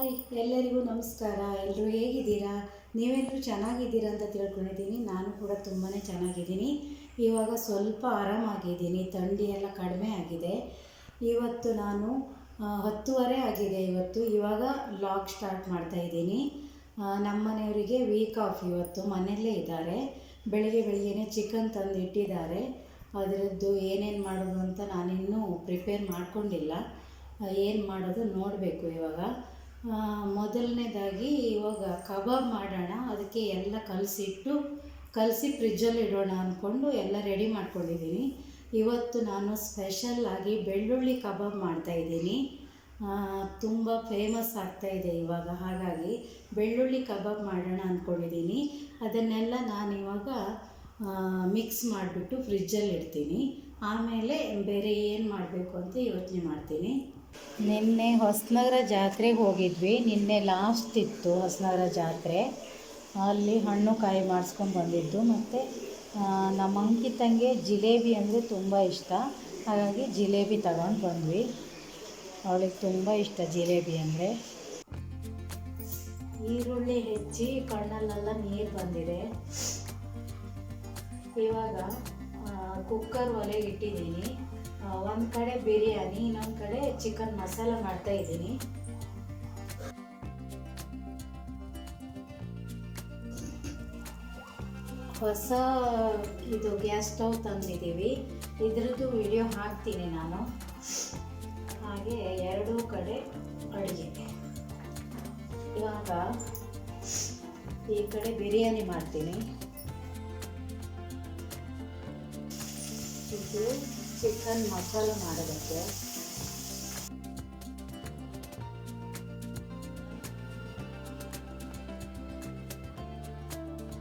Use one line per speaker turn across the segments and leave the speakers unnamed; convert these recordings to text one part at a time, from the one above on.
Hi, ಎಲ್ಲರಿಗೂ ನಮಸ್ಕಾರ. ಎಲ್ಲರೂ ಹೇಗಿದ್ದೀರಾ? ನೀವೆಲ್ಲರೂ ಚೆನ್ನಾಗಿದ್ದೀರಾ ಅಂತ ತಿಳ್ಕೊಂಡಿದ್ದೀನಿ. ನಾನು ಕೂಡ ತುಂಬಾ ಚೆನ್ನಾಗಿದ್ದೀನಿ. ಇವಾಗ ಸ್ವಲ್ಪ ಆರಾಮಾಗಿದ್ದೀನಿ. ಥಂಡಿ ಎಲ್ಲ ಕಡಿಮೆ ಆಗಿದೆ. ಇವತ್ತು ನಾನು ಹತ್ತುವರೆ ಆಗಿದೆ ಇವತ್ತು. ಇವಾಗ ಲಾಗ್ ಸ್ಟಾರ್ಟ್ ಮಾಡ್ತಾ ಇದ್ದೀನಿ. ನಮ್ಮ ಮನೆಯವರಿಗೆ ವೀಕ್ ಆಫ್ ಇವತ್ತು. ಮನೆಯಲ್ಲೇ ಇದ್ದಾರೆ. ಬೆಳಿಗ್ಗೆ ಬೆಳಿಗ್ಗೆನೇ ಚಿಕನ್ ತಂದು ಇಟ್ಟಿದ್ದಾರೆ ಅದರದ್ದು ಏನೇನು ಮಾಡೋದು ಅಂತ ನಾನಿನ್ನೂ ಪ್ರಿಪೇರ್ ಮಾಡಿಕೊಂಡಿಲ್ಲ. ಏನು ಮಾಡೋದು ನೋಡಬೇಕು ಇವಾಗ. ಮೊದಲನೇದಾಗಿ ಇವಾಗ ಕಬಾಬ್ ಮಾಡೋಣ. ಅದಕ್ಕೆ ಎಲ್ಲ ಕಲಸಿಟ್ಟು, ಕಲಸಿ ಫ್ರಿಜ್ಜಲ್ಲಿ ಇಡೋಣ ಅಂದ್ಕೊಂಡು ಎಲ್ಲ ರೆಡಿ ಮಾಡ್ಕೊಂಡಿದ್ದೀನಿ. ಇವತ್ತು ನಾನು ಸ್ಪೆಷಲ್ಲಾಗಿ ಬೆಳ್ಳುಳ್ಳಿ ಕಬಾಬ್ ಮಾಡ್ತಾಯಿದ್ದೀನಿ ತುಂಬ ಫೇಮಸ್ ಆಗ್ತಾ ಇದೆ ಇವಾಗ. ಹಾಗಾಗಿ ಬೆಳ್ಳುಳ್ಳಿ ಕಬಾಬ್ ಮಾಡೋಣ ಅಂದ್ಕೊಂಡಿದ್ದೀನಿ ಅದನ್ನೆಲ್ಲ ನಾನು ಇವಾಗ ಮಿಕ್ಸ್ ಮಾಡಿಬಿಟ್ಟು ಫ್ರಿಜ್ಜಲ್ಲಿ ಇಡ್ತೀನಿ. ಆಮೇಲೆ ಬೇರೆ ಏನು ಮಾಡಬೇಕು ಅಂತ ಯೋಚನೆ ಮಾಡ್ತೀನಿ. ನಿನ್ನೆ ಹೊಸನಗರ ಜಾತ್ರೆಗೆ ಹೋಗಿದ್ವಿ. ನಿನ್ನೆ ಲಾಸ್ಟ್ ಇತ್ತು ಹೊಸನಗರ ಜಾತ್ರೆ. ಅಲ್ಲಿ ಹಣ್ಣು ಕಾಯಿ ಮಾಡಿಸ್ಕೊಂಡು ಬಂದಿದ್ದು. ಮತ್ತು ನಮ್ಮ ಅಂಕಿತಂಗೆ ಜಿಲೇಬಿ ಅಂದರೆ ತುಂಬ ಇಷ್ಟ. ಹಾಗಾಗಿ ಜಿಲೇಬಿ ತಗೊಂಡು ಬಂದ್ವಿ. ಅವಳಿಗೆ ತುಂಬ ಇಷ್ಟ ಜಿಲೇಬಿ ಅಂದರೆ. ಈರುಳ್ಳಿ ಹೆಚ್ಚಿ ಕಣ್ಣಲ್ಲೆಲ್ಲ ನೀರು ಬಂದಿದೆ. ಇವಾಗ ಕುಕ್ಕರ್ ಒಲೆಗೆ ಇಟ್ಟಿದ್ದೀನಿ. ಒಂದು ಕಡೆ ಬಿರಿಯಾನಿ, ಇನ್ನೊಂದು ಕಡೆ ಚಿಕನ್ ಮಸಾಲ ಮಾಡ್ತಾ ಇದ್ದೀನಿ. ಹೊಸ, ಇದು ಗ್ಯಾಸ್ ಸ್ಟವ್ ತಂದಿದ್ದೀವಿ. ಇದ್ರದ್ದು ವಿಡಿಯೋ ಹಾಕ್ತೀನಿ ನಾನು. ಹಾಗೆ ಎರಡೂ ಕಡೆ ಅಡುಗೆ. ಇವಾಗ ಈ ಕಡೆ ಬಿರಿಯಾನಿ ಮಾಡ್ತೀನಿ. ಇದು ಚಿಕನ್ ಮಸಾಲ ಮಾಡೋದಕ್ಕೆ.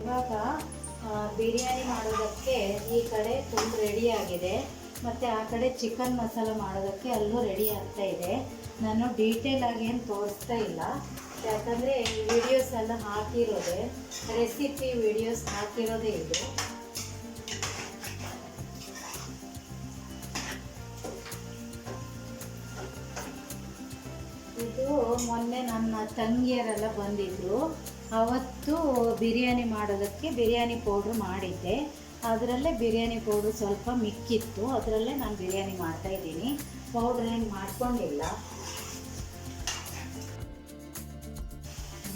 ಇವಾಗ ಬಿರಿಯಾನಿ ಮಾಡೋದಕ್ಕೆ ಈ ಕಡೆ ತುಂಬ ರೆಡಿ ಆಗಿದೆ. ಮತ್ತು ಆ ಕಡೆ ಚಿಕನ್ ಮಸಾಲ ಮಾಡೋದಕ್ಕೆ ಅಲ್ಲೂ ರೆಡಿ ಆಗ್ತಾ ಇದೆ. ನಾನು ಡೀಟೇಲ್ ಆಗಿ ಏನು ತೋರಿಸ್ತಾ ಇಲ್ಲ. ಯಾಕಂದರೆ ವಿಡಿಯೋಸ್ ಎಲ್ಲ ಹಾಕಿರೋದೆ ರೆಸಿಪಿ ವಿಡಿಯೋಸ್ ಹಾಕಿರೋದೇ ಇದು. ಮೊನ್ನೆ ನನ್ನ ತಂಗಿಯರೆಲ್ಲ ಬಂದಿದ್ದರು ಅವತ್ತು ಬಿರಿಯಾನಿ ಮಾಡೋದಕ್ಕೆ ಬಿರಿಯಾನಿ ಪೌಡ್ರ್ ಮಾಡಿದ್ದೆ. ಅದರಲ್ಲೇ ಬಿರಿಯಾನಿ ಪೌಡ್ರ್ ಸ್ವಲ್ಪ ಮಿಕ್ಕಿತ್ತು. ಅದರಲ್ಲೇ ನಾನು ಬಿರಿಯಾನಿ ಮಾಡ್ತಾಯಿದ್ದೀನಿ ಪೌಡ್ರ್ ಏನು ಮಾಡ್ಕೊಂಡಿಲ್ಲ.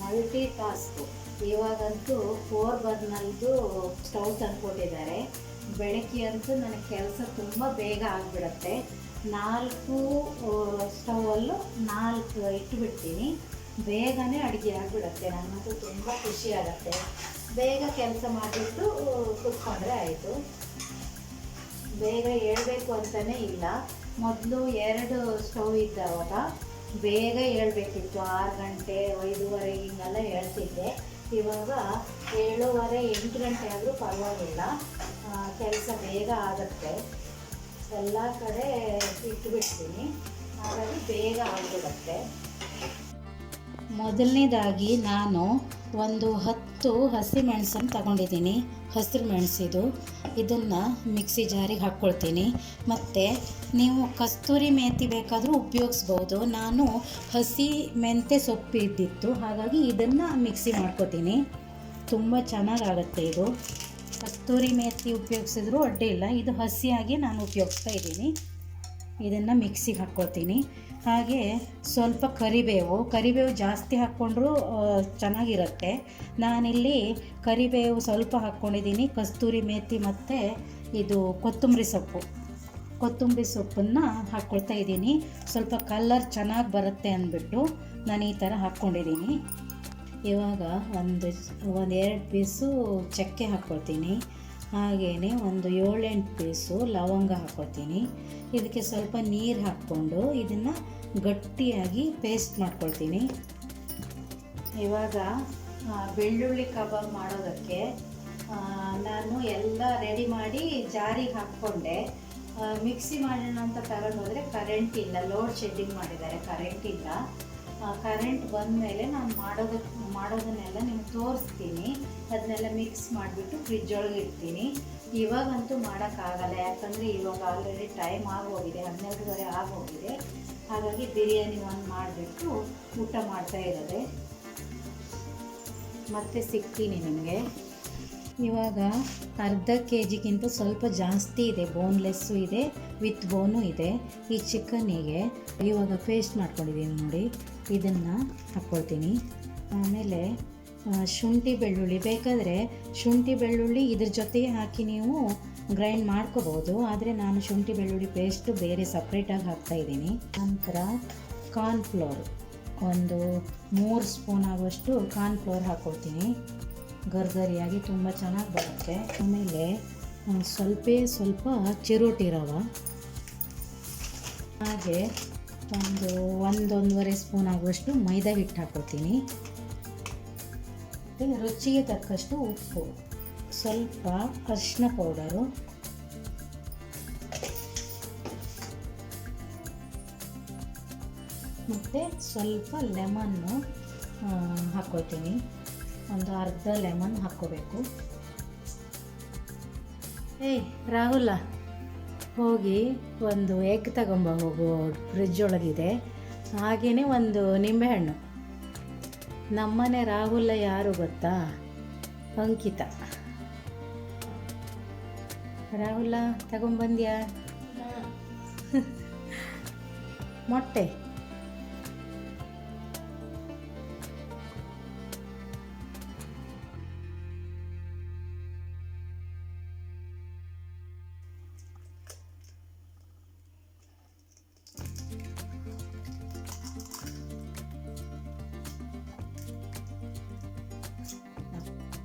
ಮಲ್ಟಿ ಟಾಸ್ಕು ಇವಾಗಂತೂ ಫೋರ್ ಬರ್ನಲ್ದು ಸ್ಟವ್ ತಂದ್ಕೊಟ್ಟಿದ್ದಾರೆ. ಬೆಳಗ್ಗೆ ಅಂತೂ ನನಗೆ ಕೆಲಸ ತುಂಬ ಬೇಗ ಆಗಿಬಿಡತ್ತೆ. ನಾಲ್ಕು ಸ್ಟವಲ್ಲೂ ನಾಲ್ಕು ಇಟ್ಟುಬಿಡ್ತೀನಿ ಬೇಗನೆ ಅಡುಗೆ ಆಗಿಬಿಡತ್ತೆ. ನನಗಂತೂ ತುಂಬ ಖುಷಿ ಆಗುತ್ತೆ. ಬೇಗ ಕೆಲಸ ಮಾಡಿಬಿಟ್ಟು ಕೂತ್ಕೊಂಡ್ರೆ ಆಯಿತು. ಬೇಗ ಹೇಳಬೇಕು ಅಂತಲೇ ಇಲ್ಲ. ಮೊದಲು ಎರಡು ಸ್ಟವ್ ಇದ್ದಾವಾಗ ಬೇಗ ಹೇಳ್ಬೇಕಿತ್ತು. ಆರು ಗಂಟೆ, ಐದೂವರೆ ಹಿಂಗೆಲ್ಲ ಹೇಳ್ತಿದ್ದೆ. ಇವಾಗ ಏಳುವರೆ, ಎಂಟು ಗಂಟೆ ಆದರೂ ಪರವಾಗಿಲ್ಲ. ಕೆಲಸ ಬೇಗ ಆಗುತ್ತೆ. ಎಲ್ಲ ಕಡೆ ಇಟ್ಬಿಡ್ತೀನಿ. ಹಾಗಾಗಿ ಬೇಗ ಆಗಿಬಿಡುತ್ತೆ. ಮೊದಲನೇದಾಗಿ ನಾನು ಒಂದು ಹತ್ತು ಹಸಿಮೆಣಸನ್ನು ತಗೊಂಡಿದ್ದೀನಿ. ಹಸಿರು ಮೆಣಸಿದು. ಇದನ್ನು ಮಿಕ್ಸಿ ಜಾರಿಗೆ ಹಾಕ್ಕೊಳ್ತೀನಿ. ಮತ್ತು ನೀವು ಕಸ್ತೂರಿ ಮೇಥಿ ಬೇಕಾದರೂ ಉಪಯೋಗಿಸ್ಬೋದು. ನಾನು ಹಸಿ ಮೆಂತೆ ಸೊಪ್ಪು ಇದ್ದಿತ್ತು. ಹಾಗಾಗಿ ಇದನ್ನು ಮಿಕ್ಸಿ ಮಾಡ್ಕೊತೀನಿ. ತುಂಬ ಚೆನ್ನಾಗಾಗತ್ತೆ ಇದು. ಕಸ್ತೂರಿ ಮೇಥಿ ಉಪಯೋಗಿಸಿದ್ರು ಅಡ್ಡಿ ಇಲ್ಲ. ಇದು ಹಸಿಯಾಗಿ ನಾನು ಉಪಯೋಗಿಸ್ತಾ ಇದ್ದೀನಿ. ಇದನ್ನು ಮಿಕ್ಸಿಗೆ ಹಾಕ್ಕೋತೀನಿ ಹಾಗೆ ಸ್ವಲ್ಪ ಕರಿಬೇವು ಕರಿಬೇವು ಜಾಸ್ತಿ ಹಾಕ್ಕೊಂಡ್ರೂ ಚೆನ್ನಾಗಿರುತ್ತೆ. ನಾನಿಲ್ಲಿ ಕರಿಬೇವು ಸ್ವಲ್ಪ ಹಾಕ್ಕೊಂಡಿದ್ದೀನಿ. ಕಸ್ತೂರಿ ಮೇಥಿ ಮತ್ತು ಇದು ಕೊತ್ತಂಬರಿ ಸೊಪ್ಪು. ಕೊತ್ತಂಬರಿ ಸೊಪ್ಪನ್ನು ಹಾಕ್ಕೊಳ್ತಾ ಇದ್ದೀನಿ. ಸ್ವಲ್ಪ ಕಲರ್ ಚೆನ್ನಾಗಿ ಬರುತ್ತೆ ಅಂದ್ಬಿಟ್ಟು ನಾನು ಈ ಥರ ಹಾಕ್ಕೊಂಡಿದ್ದೀನಿ. ಇವಾಗ ಒಂದು ಒಂದು ಎರಡು ಪೀಸು ಚಕ್ಕೆ ಹಾಕ್ಕೊಳ್ತೀನಿ ಹಾಗೇ ಒಂದು ಏಳೆಂಟು ಪೀಸು ಲವಂಗ ಹಾಕ್ಕೊಳ್ತೀನಿ ಇದಕ್ಕೆ ಸ್ವಲ್ಪ ನೀರು ಹಾಕ್ಕೊಂಡು ಇದನ್ನು ಗಟ್ಟಿಯಾಗಿ ಪೇಸ್ಟ್ ಮಾಡ್ಕೊಳ್ತೀನಿ. ಇವಾಗ ಬೆಳ್ಳುಳ್ಳಿ ಕಬಾಬ್ ಮಾಡೋದಕ್ಕೆ ನಾನು ಎಲ್ಲ ರೆಡಿ ಮಾಡಿ ಜಾರಿಗೆ ಹಾಕ್ಕೊಂಡೆ. ಮಿಕ್ಸಿ ಮಾಡೋಣ ಅಂತ ತಗೊಂಡು ಹೋದರೆ ಕರೆಂಟ್ ಇಲ್ಲ. ಲೋಡ್ ಶೆಡ್ಡಿಂಗ್ ಮಾಡಿದ್ದಾರೆ ಕರೆಂಟ್ ಇಲ್ಲ. ಕರೆಂಟ್ ಬಂದ ಮೇಲೆ ನಾನು ಮಾಡೋದಕ್ಕೆ ಮಾಡೋದನ್ನೆಲ್ಲ ನಿಮ್ಗೆ ತೋರಿಸ್ತೀನಿ. ಅದನ್ನೆಲ್ಲ ಮಿಕ್ಸ್ ಮಾಡಿಬಿಟ್ಟು ಫ್ರಿಜ್ ಒಳಗೆ ಇಡ್ತೀನಿ. ಇವಾಗಂತೂ ಮಾಡೋಕ್ಕಾಗಲ್ಲ, ಯಾಕಂದರೆ ಇವಾಗ ಆಲ್ರೆಡಿ ಟೈಮ್ ಆಗೋಗಿದೆ ಹನ್ನೆರಡುವರೆ ಆಗೋಗಿದೆ. ಹಾಗಾಗಿ ಬಿರಿಯಾನಿ ಒಂದು ಮಾಡಿಬಿಟ್ಟು ಊಟ ಮಾಡ್ತಾ ಇರೋದೆ. ಮತ್ತೆ ಸಿಗ್ತೀನಿ ನಿಮಗೆ. ಇವಾಗ ಅರ್ಧ ಕೆ ಜಿಗಿಂತ ಸ್ವಲ್ಪ ಜಾಸ್ತಿ ಇದೆ ಬೋನ್ಲೆಸ್ಸು ಇದೆ ವಿತ್ ಬೋನು ಇದೆ ಈ ಚಿಕನ್ನಿಗೆ ಇವಾಗ ಪೇಸ್ಟ್ ಮಾಡ್ಕೊಂಡಿದ್ದೀನಿ ನೋಡಿ, ಇದನ್ನು ಹಾಕ್ಕೊಳ್ತೀನಿ ಆಮೇಲೆ ಶುಂಠಿ ಬೆಳ್ಳುಳ್ಳಿ ಬೇಕಾದರೆ ಶುಂಠಿ ಬೆಳ್ಳುಳ್ಳಿ ಇದ್ರ ಜೊತೆಗೆ ಹಾಕಿ ನೀವು ಗ್ರೈಂಡ್ ಮಾಡ್ಕೋಬೋದು, ಆದರೆ ನಾನು ಶುಂಠಿ ಬೆಳ್ಳುಳ್ಳಿ ಪೇಸ್ಟು ಬೇರೆ ಸಪ್ರೇಟಾಗಿ ಹಾಕ್ತಾಯಿದ್ದೀನಿ ನಂತರ ಕಾರ್ನ್ಫ್ಲೋರ್ ಒಂದು ಮೂರು ಸ್ಪೂನ್ ಆಗುವಷ್ಟು ಕಾರ್ನ್ಫ್ಲೋರ್ ಹಾಕ್ಕೊಳ್ತೀನಿ ಗರ್ಗರಿಯಾಗಿ ತುಂಬ ಚೆನ್ನಾಗಿ ಬರುತ್ತೆ. ಆಮೇಲೆ ಸ್ವಲ್ಪ ಸ್ವಲ್ಪ ಚಿರೋಟಿ ರವೆ. ಹಾಗೆ ಒಂದು ಒಂದೊಂದುವರೆ ಸ್ಪೂನ್ ಆಗುವಷ್ಟು ಮೈದಾ ಹಿಟ್ಟು ಹಾಕೋತೀನಿ ರುಚಿಗೆ ತಕ್ಕಷ್ಟು ಉಪ್ಪು. ಸ್ವಲ್ಪ ಅರಿಶಿನ ಪೌಡರು. ಮತ್ತು ಸ್ವಲ್ಪ ಲೆಮನ್ನು ಹಾಕ್ಕೊಳ್ತೀನಿ ಒಂದು ಅರ್ಧ ಲೆಮನ್ ಹಾಕ್ಕೋಬೇಕು. ಏಯ್ ರಾಹುಲ ಹೋಗಿ ಒಂದು ಎಗ್ ತಗೊಂಬ ಹೋಗು ಫ್ರಿಜ್ ಒಳಗಿದೆ. ಹಾಗೆಯೇ ಒಂದು ನಿಂಬೆಹಣ್ಣು. ನಮ್ಮನೆ ರಾಹುಲ ಯಾರು ಗೊತ್ತಾ? ಅಂಕಿತ. ರಾಹುಲ ತಗೊಂಬಂದ್ಯಾ? ಮೊಟ್ಟೆ.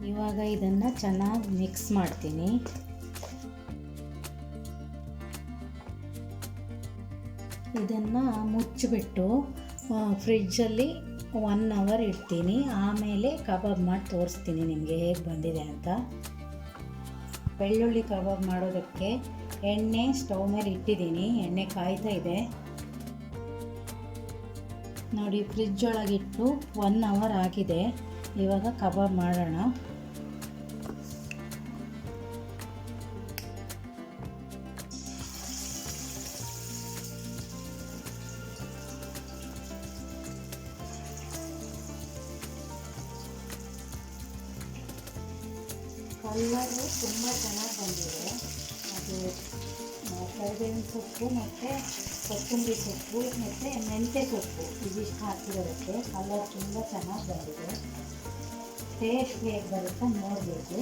ಇವಾಗ ಇದನ್ನು ಚೆನ್ನಾಗಿ ಮಿಕ್ಸ್ ಮಾಡ್ತೀನಿ. ಇದನ್ನು ಮುಚ್ಚಿಬಿಟ್ಟು ಫ್ರಿಡ್ಜಲ್ಲಿ ಒನ್ ಅವರ್ ಇಡ್ತೀನಿ. ಆಮೇಲೆ ಕಬಾಬ್ ಮಾಡಿ ತೋರಿಸ್ತೀನಿ ನಿಮಗೆ ಹೇಗೆ ಬಂದಿದೆ ಅಂತ. ಬೆಳ್ಳುಳ್ಳಿ ಕಬಾಬ್ ಮಾಡೋದಕ್ಕೆ ಎಣ್ಣೆ ಸ್ಟವ್ ಮೇಲೆ ಇಟ್ಟಿದ್ದೀನಿ. ಎಣ್ಣೆ ಕಾಯ್ತಾ ಇದೆ. ನೋಡಿ ಫ್ರಿಜ್ ಒಳಗಿಟ್ಟು ಒನ್ ಅವರ್ ಆಗಿದೆ. ಇವಾಗ ಕಬಾಬ್ ಮಾಡೋಣ. ತುಂಬ ಚೆನ್ನಾಗಿ ಬಂದಿದೆ. ಅದು ಕರಿಬೇವಿನ ಸೊಪ್ಪು ಮತ್ತು ಕೊತ್ತಂಬರಿ ಸೊಪ್ಪು ಮತ್ತು ಮೆಂತ್ಯ ಸೊಪ್ಪು ಇದಿಷ್ಟು ಹಾಕಿರೋದಕ್ಕೆ ಕಲರ್ ತುಂಬ ಚೆನ್ನಾಗಿ ಬಂದಿದೆ. ಟೇಸ್ಟ್ ಹೇಗೆ ಬರುತ್ತೆ ನೋಡಬೇಕು.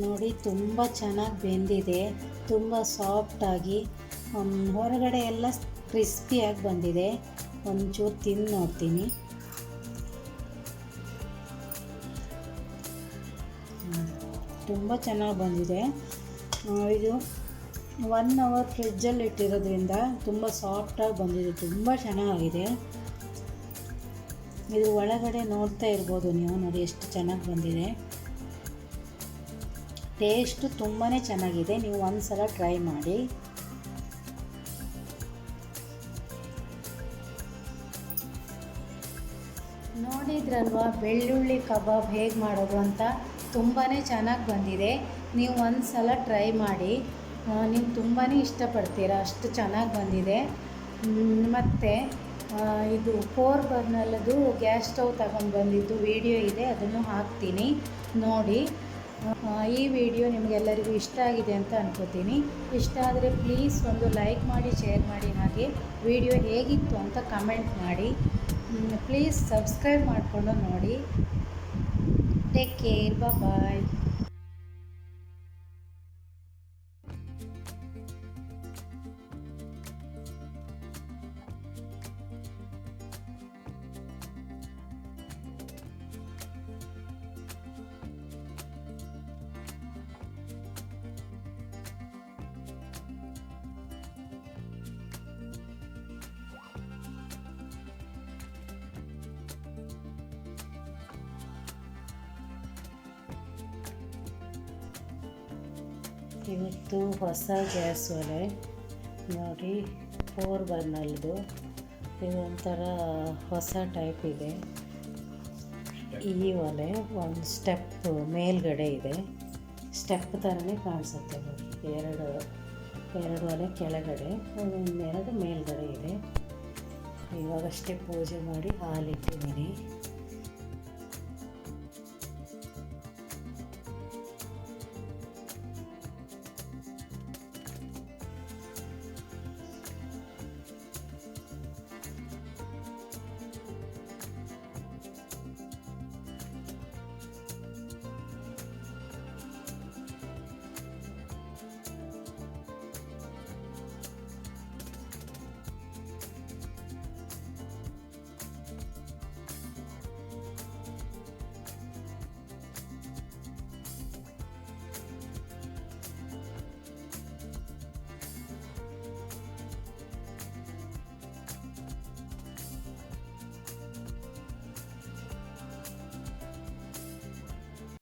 ನೋಡಿ ತುಂಬ ಚೆನ್ನಾಗಿ ಬೆಂದಿದೆ, ತುಂಬ ಸಾಫ್ಟಾಗಿ ಹೊರಗಡೆ ಎಲ್ಲ ಕ್ರಿಸ್ಪಿಯಾಗಿ ಬಂದಿದೆ. ಒಂಚೂರು ತಿಂದು ನೋಡ್ತೀನಿ. ತುಂಬ ಚೆನ್ನಾಗಿ ಬಂದಿದೆ. ಇದು ಒನ್ ಅವರ್ ಫ್ರಿಡ್ಜಲ್ಲಿ ಇಟ್ಟಿರೋದ್ರಿಂದ ತುಂಬ ಸಾಫ್ಟಾಗಿ ಬಂದಿದೆ, ತುಂಬ ಚೆನ್ನಾಗಿದೆ. ಇದು ಒಳಗಡೆ ನೋಡ್ತಾ ಇರ್ಬೋದು ನೀವು ನೋಡಿ ಎಷ್ಟು ಚೆನ್ನಾಗಿ ಬಂದಿದೆ. ಟೇಸ್ಟು ತುಂಬಾ ಚೆನ್ನಾಗಿದೆ. ನೀವು ಒಂದು ಸಲ ಟ್ರೈ ಮಾಡಿ. ನೋಡಿದ್ರಲ್ವಾ, ಬೆಳ್ಳುಳ್ಳಿ ಕಬಾಬ್ ಹೇಗೆ ಮಾಡೋದು ಅಂತ? ತುಂಬಾ ಚೆನ್ನಾಗಿ ಬಂದಿದೆ. ನೀವು ಒಂದು ಸಲ ಟ್ರೈ ಮಾಡಿ. ನೀವು ತುಂಬಾ ಇಷ್ಟಪಡ್ತೀರ? ಅಷ್ಟು ಚೆನ್ನಾಗಿ ಬಂದಿದೆ. ಮತ್ತು ಇದು ಫೋರ್ ಬರ್ನಲ್ಲದು ಗ್ಯಾಸ್ ಸ್ಟವ್ ತಗೊಂಡು ಬಂದಿದ್ದು ವಿಡಿಯೋ ಇದೆ, ಅದನ್ನು ಹಾಕ್ತೀನಿ. ನೋಡಿ. ಈ ವಿಡಿಯೋ ನಿಮಗೆಲ್ಲರಿಗೂ ಇಷ್ಟ ಆಗಿದೆ ಅಂತ ಅನ್ಕೋತೀನಿ. ಇಷ್ಟ ಆದರೆ ಪ್ಲೀಸ್ ಒಂದು ಲೈಕ್ ಮಾಡಿ ಶೇರ್ ಮಾಡಿ, ಹಾಗೆ ವಿಡಿಯೋ ಹೇಗಿತ್ತು ಅಂತ ಕಮೆಂಟ್ ಮಾಡಿ. ಪ್ಲೀಸ್ ಸಬ್ಸ್ಕ್ರೈಬ್ ಮಾಡಿಕೊಂಡು ನೋಡಿ. ಟೇಕ್ ಕೇರ್ ಬಾಯ್ ಇವತ್ತು ಹೊಸ ಗ್ಯಾಸ್ ಒಲೆ ನೋಡಿ ಫೋರ್ ಬರ್ನಲ್ದು ಇದೊಂಥರ ಹೊಸ ಟೈಪ್ ಇದೆ. ಈ ಒಲೆ ಒಂದು ಸ್ಟೆಪ್ ಮೇಲ್ಗಡೆ ಇದೆ. ಸ್ಟೆಪ್ ಥರನೇ ಕಾಣಿಸುತ್ತೆ ಎರಡು ಎರಡು ಒಲೆ ಕೆಳಗಡೆ ಒಂದೆರಡು ಮೇಲ್ಗಡೆ ಇದೆ. ಇವಾಗಷ್ಟೇ ಪೂಜೆ ಮಾಡಿ ಹಾಲಿಟ್ಟಿದ್ದೀನಿ.